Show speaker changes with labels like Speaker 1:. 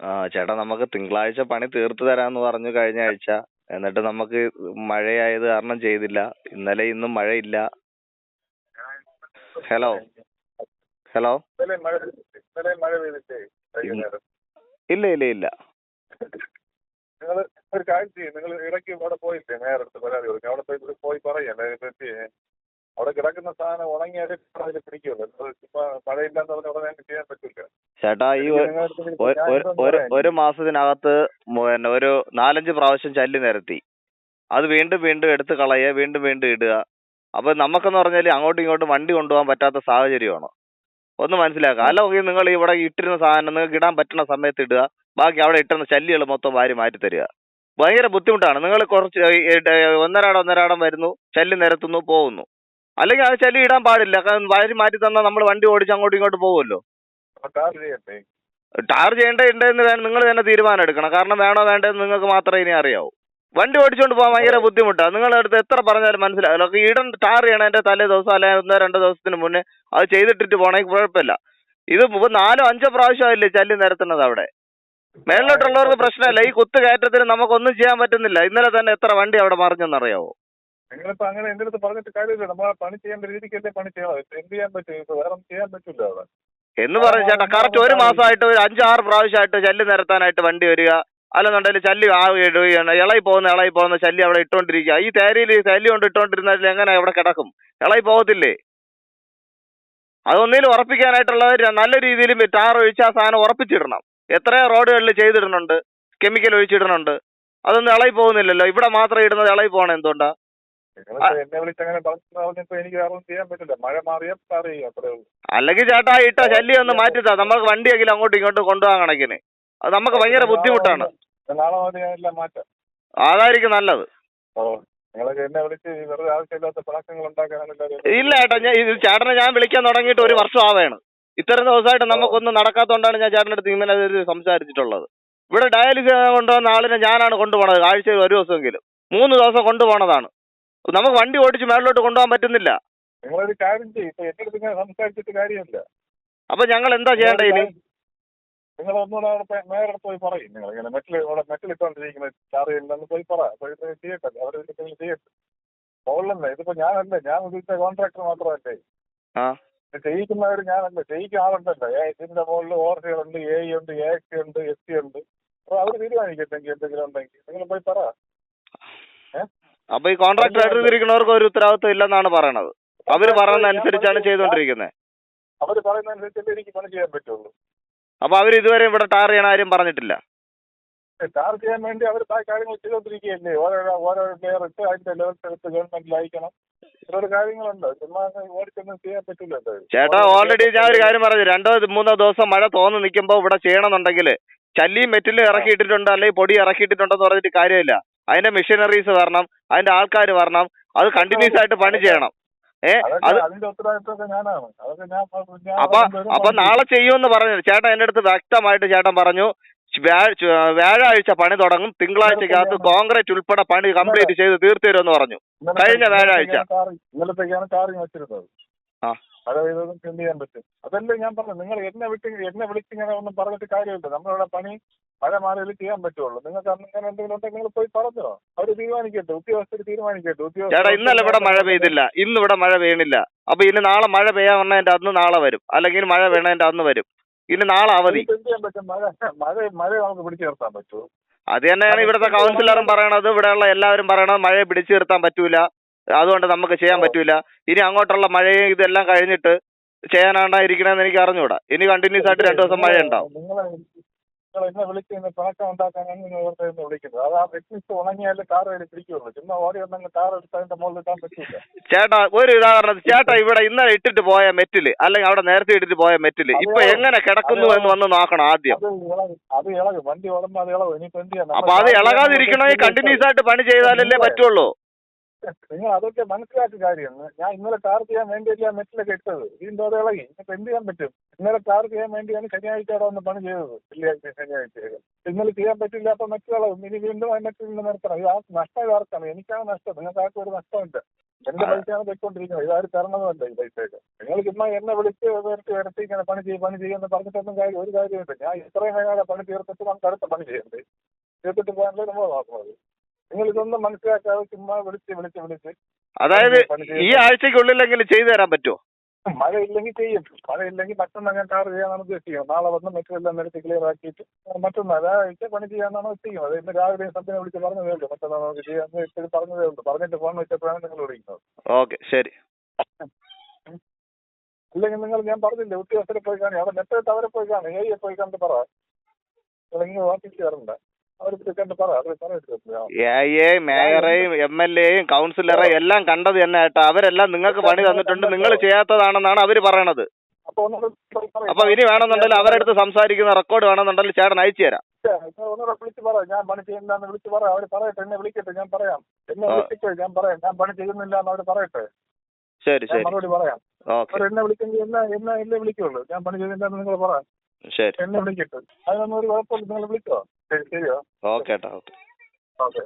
Speaker 1: ആ ചേട്ടാ നമുക്ക് തിങ്കളാഴ്ച പണി തീർത്തു തരാന്ന് പറഞ്ഞു കഴിഞ്ഞ ആഴ്ച. എന്നിട്ട് നമുക്ക് മഴയായത് കാരണം ചെയ്തില്ല. ഇന്നലെ ഇന്നും മഴയില്ല. ഹലോ? ഹലോ? ഇല്ല ഇല്ല ഇല്ല.
Speaker 2: നിങ്ങൾ ഒരു കാര്യം ചെയ്യും. നിങ്ങൾ ഇടയ്ക്ക് അവിടെ പോയില്ലേ? നേരത്തെ പരാതി കൊടുക്കും അവിടെ പോയി പോയി പറയാം. പറ്റി അവിടെ കിടക്കുന്ന സാധനം ഉണങ്ങിയാലേ അതിൽ പിടിക്കുള്ളൂ മഴയില്ലാന്ന് പറഞ്ഞ ഉടനെ ചെയ്യാൻ പറ്റില്ല
Speaker 1: ചേട്ടാ ഈ ഒരു- മാസത്തിനകത്ത് പിന്നെ ഒരു നാലഞ്ച് പ്രാവശ്യം ചല്ലി നിരത്തി. അത് വീണ്ടും വീണ്ടും എടുത്ത് കളയുക വീണ്ടും വീണ്ടും ഇടുക. അപ്പൊ നമുക്കെന്ന് പറഞ്ഞാൽ അങ്ങോട്ടും ഇങ്ങോട്ടും വണ്ടി കൊണ്ടുപോകാൻ പറ്റാത്ത സാഹചര്യമാണ്? ഒന്ന് മനസ്സിലാക്കുക. അല്ലെങ്കിൽ നിങ്ങൾ ഇവിടെ ഇട്ടിരുന്ന സാധനം നിങ്ങൾക്ക് ഇടാൻ പറ്റുന്ന സമയത്ത് ഇടുക. ബാക്കി അവിടെ ഇട്ടുന്ന ശല്യങ്ങൾ മൊത്തം വാരി മാറ്റി തരിക. ഭയങ്കര ബുദ്ധിമുട്ടാണ്. നിങ്ങൾ കുറച്ച് ഒന്നരാടം ഒന്നരാടം വരുന്നു ശല്യം നിരത്തുന്നു പോകുന്നു. അല്ലെങ്കിൽ അത് ചെളി ഇടാൻ പാടില്ല വയറി മാറ്റി തന്നാൽ നമ്മൾ വണ്ടി ഓടിച്ച് അങ്ങോട്ടും ഇങ്ങോട്ട് പോകുമല്ലോ
Speaker 2: കാർ ചെയ്യട്ടെ.
Speaker 1: ടാർ ചെയ്യേണ്ട ഉണ്ടെന്ന് നിങ്ങൾ തന്നെ തീരുമാനം എടുക്കണം. കാരണം വേണോ വേണ്ടെന്ന് നിങ്ങൾക്ക് മാത്രമേ ഇനി അറിയാവൂ. വണ്ടി ഓടിച്ചുകൊണ്ട് പോകാൻ ഭയങ്കര ബുദ്ധിമുട്ടാണ് നിങ്ങളുടെ അടുത്ത് എത്ര പറഞ്ഞാലും മനസ്സിലാവില്ല. ഈടൻ ടാർ ചെയ്യണതിന്റെ തലേ ദിവസം അല്ലെങ്കിൽ ഒന്നോ രണ്ടോ ദിവസത്തിന് മുന്നേ അത് ചെയ്തിട്ടിട്ട് പോണെങ്കിൽ കുഴപ്പമില്ല. ഇത് ഇപ്പൊ നാലോ അഞ്ചോ പ്രാവശ്യമായില്ലേ ചല്ലി നിരത്തുന്നത് അവിടെ? മേളിലോട്ടുള്ളവർക്ക് പ്രശ്നമല്ല. ഈ കുത്തു കയറ്റത്തിന് നമുക്കൊന്നും ചെയ്യാൻ പറ്റുന്നില്ല. ഇന്നലെ തന്നെ എത്ര വണ്ടി അവിടെ മറിഞ്ഞെന്നറിയാവോ
Speaker 2: നിങ്ങളിപ്പോ അങ്ങനെ എന്റെ അടുത്ത് പറഞ്ഞിട്ട് കാര്യമില്ല. നമ്മൾ പണി ചെയ്യേണ്ട രീതിക്കല്ലേ പണി ചെയ്യണം എന്ത് ചെയ്യാൻ പറ്റും? ഇപ്പൊ വേറെ ചെയ്യാൻ പറ്റില്ല അവിടെ.
Speaker 1: എന്ന് പറഞ്ഞു ചേട്ടാ കറക്റ്റ് ഒരു മാസമായിട്ട് ഒരു അഞ്ചാറ് പ്രാവശ്യമായിട്ട് ചല്ല് നിരത്താനായിട്ട് വണ്ടി വരിക. അല്ലെന്നുണ്ടെങ്കിൽ ശല്യം ആ ഇടുകയാണ് ഇളയി പോകുന്ന ഇളയി പോകുന്ന ശല്യം അവിടെ ഇട്ടോണ്ടിരിക്കുക. ഈ തേരയിൽ ശല്യം കൊണ്ട് ഇട്ടോണ്ടിരുന്നാൽ എങ്ങനെ അവിടെ കിടക്കും? ഇളയി പോകത്തില്ലേ? അതൊന്നിലും ഉറപ്പിക്കാനായിട്ടുള്ള നല്ല രീതിയിൽ ടാർ ഒഴിച്ച് ആ സാധനം ഉറപ്പിച്ചിടണം. എത്രയോ റോഡുകളിൽ ചെയ്തിടുന്നുണ്ട്. കെമിക്കൽ ഒഴിച്ചിടുന്നുണ്ട്. അതൊന്നും ഇളയി പോകുന്നില്ലല്ലോ. ഇവിടെ മാത്രം ഇടുന്നത് ഇളയി പോകണം എന്തുകൊണ്ടാ?
Speaker 2: എന്നെ വിളിച്ച് അങ്ങനെ പറഞ്ഞപ്പോ എനിക്ക് വേറെ ഒന്നും ചെയ്യാൻ പറ്റില്ല. മഴ മാറിയാൽ അത്രേ ഉള്ളൂ.
Speaker 1: അല്ലെങ്കിൽ ചേട്ടാ ഇട്ട ശല്യം ഒന്ന് മാറ്റിത്താ നമുക്ക് വണ്ടിയെങ്കിലും അങ്ങോട്ടും ഇങ്ങോട്ടും കൊണ്ടുപോകാൻ കണക്കിന്. അത് നമുക്ക് ഭയങ്കര ബുദ്ധിമുട്ടാണ്.
Speaker 2: നാളെ മുതൽ ഞാൻ എല്ലാം മാറ്റാം.
Speaker 1: അതായിരിക്കും നല്ലത്.
Speaker 2: ഓ
Speaker 1: ഇല്ല ഏട്ടാ ഞാൻ ഇത് ചേട്ടനെ ഞാൻ വിളിക്കാൻ തുടങ്ങിയിട്ട് ഒരു വർഷം ആവേണ്. ഇത്രയും ദിവസമായിട്ട് നമുക്കൊന്നും നടക്കാത്തതുകൊണ്ടാണ് ഞാൻ ചേട്ടന്റെ അടുത്ത് ഇന്നലെ ഇത് സംസാരിച്ചിട്ടുള്ളത്. ഇവിടെ ഡയാലിസിസ് കൊണ്ടുവന്ന ആളിനെ ഞാനാണ് കൊണ്ടുപോണത് ആഴ്ച ഒരു ദിവസമെങ്കിലും. മൂന്ന് ദിവസം കൊണ്ടുപോണതാണ്. നമുക്ക് വണ്ടി ഓടിച്ച് മേളിലോട്ട് കൊണ്ടുപോകാൻ പറ്റുന്നില്ല.
Speaker 2: നിങ്ങളൊരു കാര്യം ചെയ്യും. ഇപ്പൊ എന്റെ അടുത്ത് ഇങ്ങനെ സംസാരിച്ചിട്ട് കാര്യമില്ല.
Speaker 1: അപ്പൊ ഞങ്ങൾ എന്താ ചെയ്യേണ്ടത് ഇനി?
Speaker 2: നിങ്ങൾ ഒന്നുകൂടെ അവിടെ പോയി- പറയും. നിങ്ങൾ ഇങ്ങനെ മെറ്റൽ ചാറിയില്ലെന്ന് പോയി പറ. ചെയ്യട്ടെ. ചെയ്യട്ടെ. ഇതിപ്പോ ഞാനല്ലേ? ഞാൻ ഉദ്ദേശിച്ച കോൺട്രാക്ടർ മാത്രമല്ലേ?
Speaker 1: ആ.
Speaker 2: ഇത് ചെയ്യിക്കുന്നവർ ഞാനല്ല? ചെയ്യിക്കുന്ന ആളുണ്ടല്ലോ. ഏ ഇതിന്റെ മുകളിൽ ഓർസികളുണ്ട് എ ഉണ്ട് എ ഉണ്ട് എസ് സി ഉണ്ട്. അപ്പൊ അവർ തീരുമാനിക്കട്ടെങ്കിൽ എന്തെങ്കിലും ഉണ്ടെങ്കിൽ. നിങ്ങൾ പോയി പറ.
Speaker 1: അപ്പൊ ഈ കോൺട്രാക്ടർ എടുത്തിരിക്കുന്നവർക്ക് ഒരു ഉത്തരവാദിത്വം ഇല്ലെന്നാണ് പറയണത്. അവർ പറയുന്ന അനുസരിച്ചാണ് ചെയ്തുകൊണ്ടിരിക്കുന്നത്
Speaker 2: അവർ പറയുന്നതനുസരിച്ചല്ലേ എനിക്ക് പണി ചെയ്യാൻ പറ്റുള്ളൂ.
Speaker 1: അപ്പൊ അവർ ഇതുവരെ ഇവിടെ ടാർ ചെയ്യണ ആരും പറഞ്ഞിട്ടില്ല.
Speaker 2: ടാർ ചെയ്യാൻ വേണ്ടി അവർ കാര്യങ്ങൾ ചെയ്തോണ്ടിരിക്കുകയല്ലേ ഓരോ ഓരോ ലെയർ ഇട്ട് അതിന്റെ ലെവൽസ് എടുത്ത് ഗവൺമെന്റിൽ അയക്കണം. ഇതൊരു കാര്യങ്ങളുണ്ട്. ചുമ്മാ ഓടിച്ചൊന്നും ചെയ്യാൻ പറ്റില്ല
Speaker 1: ചേട്ടാ ഓൾറെഡി ഞാൻ ഒരു കാര്യം പറഞ്ഞു. രണ്ടോ മൂന്നോ ദിവസം മഴ തോന്നി നിൽക്കുമ്പോൾ ഇവിടെ ചെയ്യണമെന്നുണ്ടെങ്കിൽ ചല്ലിയും മെറ്റിലും ഇറക്കിയിട്ടിട്ടുണ്ട് അല്ലെങ്കിൽ പൊടി ഇറക്കിയിട്ടുണ്ടെന്ന് പറഞ്ഞിട്ട് കാര്യമില്ല. അതിന്റെ മെഷീനറീസ് വരണം അതിന്റെ ആൾക്കാർ വരണം അത് കണ്ടിന്യൂസ് ആയിട്ട് പണി ചെയ്യണം. ഏ അത് അപ്പൊ അപ്പൊ നാളെ ചെയ്യുമെന്ന് പറഞ്ഞു ചേട്ടൻ എന്റെ അടുത്ത് വ്യക്തമായിട്ട് ചേട്ടൻ പറഞ്ഞു വ്യാഴാഴ്ച പണി തുടങ്ങും തിങ്കളാഴ്ചക്കകത്ത് കോൺക്രീറ്റ് ഉൾപ്പെടെ പണി കംപ്ലീറ്റ് ചെയ്ത് തീർത്തു തരുമെന്ന് പറഞ്ഞു കഴിഞ്ഞ വ്യാഴാഴ്ച.
Speaker 2: മഴ പെയ്തതും എന്ത് ചെയ്യാൻ പറ്റും. അതല്ലേ ഞാൻ പറഞ്ഞു നിങ്ങൾ എന്നെ വിട്ട് എന്നെ വിളിച്ചിങ്ങനെ ഒന്നും പറഞ്ഞിട്ട് കാര്യമില്ല. നമ്മളിവിടെ പണി മഴ മാറിയിൽ ചെയ്യാൻ പറ്റുള്ളൂ. നിങ്ങൾക്ക് അന്ന് ഇങ്ങനെ എന്തെങ്കിലും ഉണ്ടെങ്കിൽ നിങ്ങൾ പോയി പറഞ്ഞോ. അവർ തീരുമാനിക്കട്ടെ. ഉദ്യോഗസ്ഥർ തീരുമാനിക്കട്ടെ.
Speaker 1: ചേട്ടാ ഇന്നലെ ഇവിടെ മഴ പെയ്തില്ല. ഇന്ന് ഇവിടെ മഴ പെയ്യണില്ല. അപ്പൊ ഇനി നാളെ മഴ പെയ്യാൻ വന്നതിന്റെ അന്ന് നാളെ വരും. അല്ലെങ്കിൽ മഴ വീണതിന്റെ അന്ന് വരും. ഇനി നാളെ അവധി.
Speaker 2: മഴ മഴ മഴ നമുക്ക് പിടിച്ചു നിർത്താൻ പറ്റുമോ
Speaker 1: അത് തന്നെയാണ് ഇവിടുത്തെ കൗൺസിലറും പറയണത്. ഇവിടെയുള്ള എല്ലാവരും പറയണത് മഴയെ പിടിച്ചു നിർത്താൻ പറ്റൂല. അതുകൊണ്ട് നമുക്ക് ചെയ്യാൻ പറ്റൂല. ഇനി അങ്ങോട്ടുള്ള മഴയും ഇതെല്ലാം കഴിഞ്ഞിട്ട് ചെയ്യാനാണ് ഇരിക്കണമെന്ന് എനിക്ക് അറിഞ്ഞൂടാ. ഇനി കണ്ടിന്യൂസ് ആയിട്ട് രണ്ടു ദിവസം മഴ ഉണ്ടാവും.
Speaker 2: എന്നെ പിണക്കം ഉണ്ടാക്കാനാണ് നിങ്ങൾ വിളിക്കുന്നത്. അത് ആ ഉണങ്ങിയാലേ കാർ കയ്യിൽ പിടിക്കുള്ളൂ. ചുമ്മാ ഓടി വന്നെങ്കിൽ കാർ എടുത്ത് അതിന്റെ മുകളിൽ ഇട്ടാൻ പറ്റില്ല
Speaker 1: ചേട്ടാ ഒരു ഉദാഹരണം ചേട്ടാ ഇവിടെ ഇന്നലെ ഇട്ടിട്ട് പോയ മെറ്റിൽ അല്ലെങ്കിൽ അവിടെ നേരത്തെ ഇട്ടിട്ട് പോയ മെറ്റിൽ ഇപ്പൊ എങ്ങനെ കിടക്കുന്നു എന്ന് വന്ന് നോക്കണം ആദ്യം.
Speaker 2: അത് ഇളകും. വണ്ടി അത് ഇളകും.
Speaker 1: അപ്പൊ അത് ഇളകാതിരിക്കണമെങ്കിൽ കണ്ടിന്യൂസ് ആയിട്ട് പണി ചെയ്താലല്ലേ പറ്റുള്ളൂ.
Speaker 2: നിങ്ങൾ അതൊക്കെ മനസ്സിലാക്കിയ കാര്യമാണ്. ഞാൻ ഇന്നലെ ടാർ ചെയ്യാൻ വേണ്ടിയല്ല മെറ്റിലൊക്കെ ഇട്ടത് വീണ്ടും അത് ഇളകി. ഇപ്പൊ എന്ത് ചെയ്യാൻ പറ്റും? ഇന്നലെ ടാർ ചെയ്യാൻ വേണ്ടിയാണ് ശനിയാഴ്ച അവിടെ വന്ന് പണി ചെയ്തത്? വെള്ളിയാഴ്ച ശനിയാഴ്ച ഇന്നലെ ചെയ്യാൻ പറ്റില്ല അപ്പൊ മെറ്റ് ഇളകും. ഇനി വീണ്ടും ആ മെറ്റിൽ നിന്ന് നിർത്തണം. ഇത് ആ നഷ്ടം ആർക്കാണ്? എനിക്കാണ് നഷ്ടം. നിങ്ങൾക്ക് ആർക്കും ഒരു നഷ്ടമുണ്ട്. എന്റെ. പൈസയാണ് പോയിക്കൊണ്ടിരിക്കുന്നത്. ഇതാരും തരണമല്ല ഈ പൈസയൊക്കെ. നിങ്ങൾ ചുമ്മാ എന്നെ വിളിച്ച് വരട്ടി വരട്ടി ഇങ്ങനെ പണി ചെയ്യും പണി ചെയ്യുമെന്ന് പറഞ്ഞിട്ടൊന്നും കാര്യം ഒരു കാര്യമില്ല ഞാൻ ഇത്രയും കാലം പണി തീർത്തിട്ട് നമുക്ക് അടുത്ത പണി ചെയ്യണ്ടേ? തീർത്തിട്ട് പോകാനല്ലേ നമ്മൾ നോക്കുന്നത് നിങ്ങൾ ഇതൊന്നും മനസ്സിലാക്കാതെ ചുമ്മാ വിളിച്ച് വിളിച്ച് വിളിച്ച്
Speaker 1: അതായത് ഈ. ആഴ്ചക്കുള്ളിലെങ്കിലും ചെയ്തു തരാൻ പറ്റുമോ
Speaker 2: മഴ ഇല്ലെങ്കിൽ ചെയ്യും. മഴ ഇല്ലെങ്കിൽ മറ്റൊന്ന് ഞാൻ കാർ ചെയ്യാനാണ് ഉദ്ദേശിക്കുന്നത് നാളെ വന്ന് മെറ്റീരിയൽ എല്ലാം നിരത്തി ക്ലിയർ ആക്കിയിട്ട് മറ്റൊന്ന് അതാഴ്ച പണി ചെയ്യാനാണ് ചെയ്യുന്നത്. ഇന്ന് രാവിലെ സത്യം വിളിച്ച് പറഞ്ഞതേ ഉള്ളൂ. മറ്റന്നാൾ നമുക്ക് ചെയ്യാന്ന് ഇപ്പോഴും പറഞ്ഞതേ ഉള്ളൂ. പറഞ്ഞിട്ട് ഫോൺ വെച്ചപ്പോഴാണ് നിങ്ങൾ വിളിക്കുന്നത്.
Speaker 1: ഓക്കെ ശരി.
Speaker 2: അല്ലെങ്കിൽ നിങ്ങൾ ഞാൻ പറഞ്ഞില്ലേ ഉദ്യോഗസ്ഥരെ പോയി കാണി. അവിടെ മെറ്റേ അവരെ പോയി കാണി. ഏരിയ പോയി കണ്ട് പറ. നിങ്ങൾ ഓഫീസിൽ കയറണ്ട
Speaker 1: എ മേയറേയും എം എൽ എയും കൗൺസിലറേയും എല്ലാം കണ്ടത് തന്നെ ഏട്ടാ അവരെല്ലാം നിങ്ങൾക്ക് പണി തന്നിട്ടുണ്ട്. നിങ്ങൾ ചെയ്യാത്തതാണെന്നാണ് അവർ പറയണത്.
Speaker 2: അപ്പൊ.
Speaker 1: ഇനി വേണമെന്നുണ്ടെങ്കിൽ അവരുടെ അടുത്ത് സംസാരിക്കുന്ന റെക്കോർഡ് വേണമെന്നുണ്ടെങ്കിൽ ചേട്ടൻ അയച്ചു തരാം.
Speaker 2: വിളിച്ച് പറ. ഞാൻ പണി ചെയ്യുന്നില്ലാന്ന് വിളിച്ച് പറ. പറയട്ടെ എന്നെ വിളിക്കട്ടെ ഞാൻ പറയാം. എന്നെ. ഞാൻ പറയാം. ഞാൻ പണി ചെയ്യുന്നില്ല എന്ന് പറയട്ടെ.
Speaker 1: ശരി ശരി.
Speaker 2: മറുപടി പറയാം. അവർ എന്നെ വിളിക്കെങ്കിൽ എന്നെ എന്നെ എന്നെ വിളിക്കുള്ളൂ. ഞാൻ പണി ചെയ്യുന്നില്ല എന്ന് നിങ്ങൾ
Speaker 1: ശരി.
Speaker 2: എന്നെ വിളിക്കട്ടെ. അതിനൊന്നും ഒരു കുഴപ്പമില്ല. നിങ്ങൾ വിളിച്ചോ? ശരി ശരിയോ?
Speaker 1: ഓക്കെ ഏട്ടാ ഓക്കെ.
Speaker 2: ഓക്കെ.